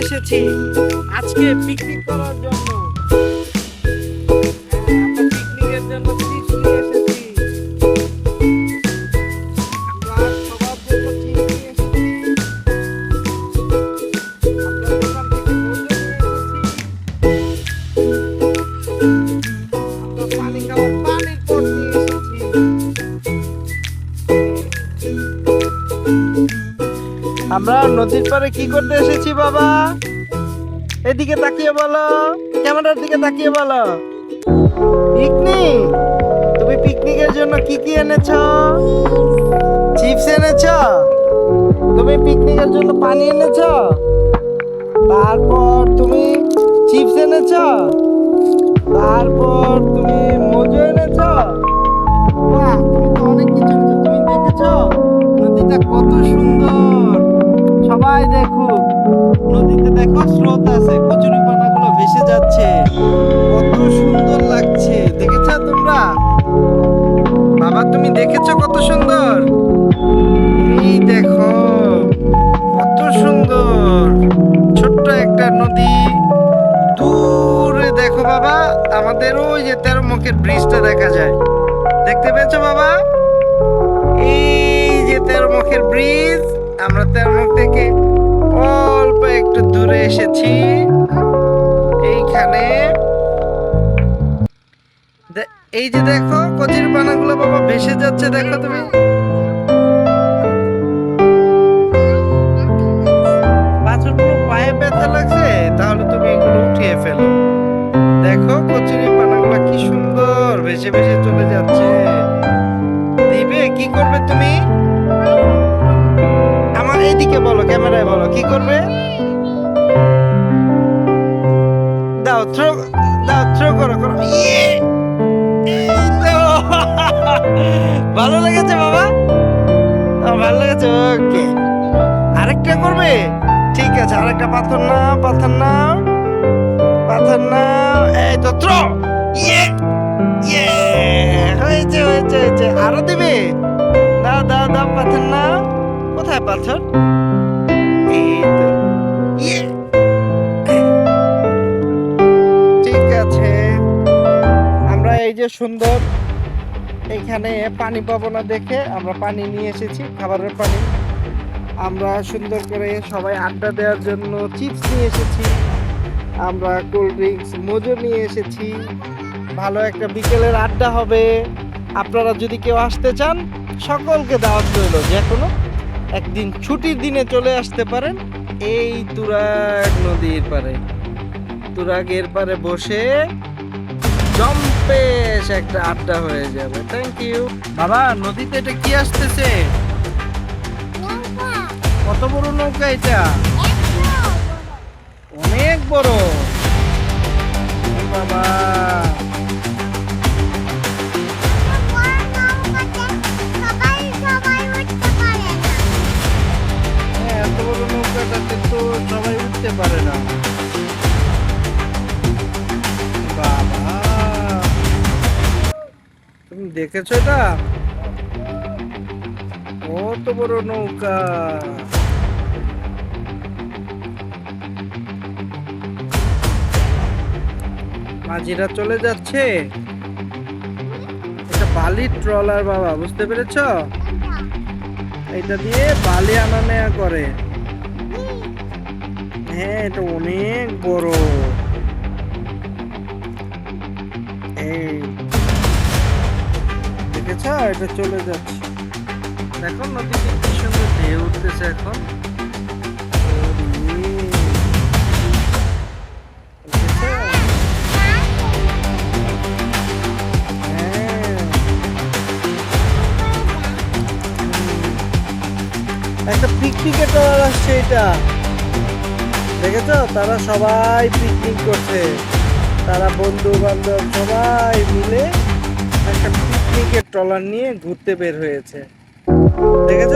এসেছি। আজকে পিকনিক করার জন্য। আমরা নদীর পাড়ে কি করতে এসেছি, বাবা? এদিকে তাকিয়ে বলো। ক্যামেরার দিকে তাকিয়ে বলো। পিকনিক? তুমি পিকনিকের জন্য কি কি এনেছ? চিপস এনেছ? তুমি পিকনিকের জন্য পানি এনেছ? তারপর তুমি চিপস এনেছ? তারপর তুমি মজু এনেছ? তুমি তো অনেক কিছু তুমি দেখেছ নদীটা কত সুন্দর। সবাই দেখুক নদীতে দেখো স্রোত আছে, কচুরি পানাগুলো ভেসে যাচ্ছে। কত সুন্দর লাগছে, দেখেছ তোমরা? বাবা, তুমি দেখেছ কত সুন্দর? এই দেখো, কত সুন্দর। ছোট্ট একটা নদী। দূরে দেখো বাবা, আমাদের ওই যে তেরো মুখের ব্রিজটা দেখা যায়। দেখতে পেয়েছ বাবা? এই যে তেরো মুখের ব্রিজ। আমরা তেরো থেকে অল্প একটু দূরে এসেছি। এইখানে। এই যে দেখো, কচির পানাগুলো বাবা ভেসে যাচ্ছে, দেখো তুমি। বাছুরগুলো পায়ে ব্যথা লাগছে, তাহলে তুমি এগুলো উঠিয়ে ফেলো। দেখো, কচুরি পানাগুলো কি সুন্দর ভেসে ভেসে চলে যাচ্ছে। দিবে, কি করবে তুমি? এইদিকে বলো, ক্যামেরায় বলো, কি করবে? দাও থ্রো দাও থ্রো করো করো। ইয়ে! ভালো লেগেছে বাবা? ভালো লেগেছে, ওকে। আরেকটা করবে? ঠিক আছে, আরেকটা পাথর নাও পাথর নাও পাথর নাও। এই তো থ্রো ইয়ে! ইয়ে! হয়েছে হয়েছে হয়েছে। আরও দিবে? দাও দাও দাও, পাথর নাও। পাথর এই তো ইয়ে। ঠিক আছে। আমরা এই যে সুন্দর, এখানে পানি পাবো না দেখে আমরা পানি নিয়ে এসেছি, খাবারের পানি। আমরা সুন্দর করে সবাই আড্ডা দেওয়ার জন্য চিপস নিয়ে এসেছি। আমরা কোল্ড ড্রিঙ্কস, মজু নিয়ে এসেছি। ভালো একটা বিকেলের আড্ডা হবে। আপনারা যদি কেউ আসতে চান, সকলকে দাওয়াত রইল যে কোনো একদিন ছুটির দিনে চলে আসতে পারেন এই তুরাগ নদীর পারে তুরাগের পারে বসে জম্পেশ একটা আড্ডা হয়ে যাবে। থ্যাংক ইউ বাবা নদীতে এটা কি আসতেছে? কত বড় নৌকা এটা? অনেক বড়। বাবা। দেখেছ এটা? কত বড় নৌকা। মাঝিরা চলে যাচ্ছে। এটা বালির ট্রলার বাবা, বুঝতে পেরেছ? এটা দিয়ে বালি আনা নেয়া করে। হ্যাঁ এটা অনেক বড়। দেখেছ এটা চলে যাচ্ছে দেখো নদীতে কি সুন্দর ঢেউ উঠতেছে এখন? হ্যাঁ। একটা পিকনিকের ট্রলার আসছে এটা দেখেছ তারা সবাই পিকনিক করছে তারা বন্ধু বান্ধব সবাই মিলে একটা পিকনিকের ট্রলার নিয়ে ঘুরতে বের হয়েছে। দেখেছ?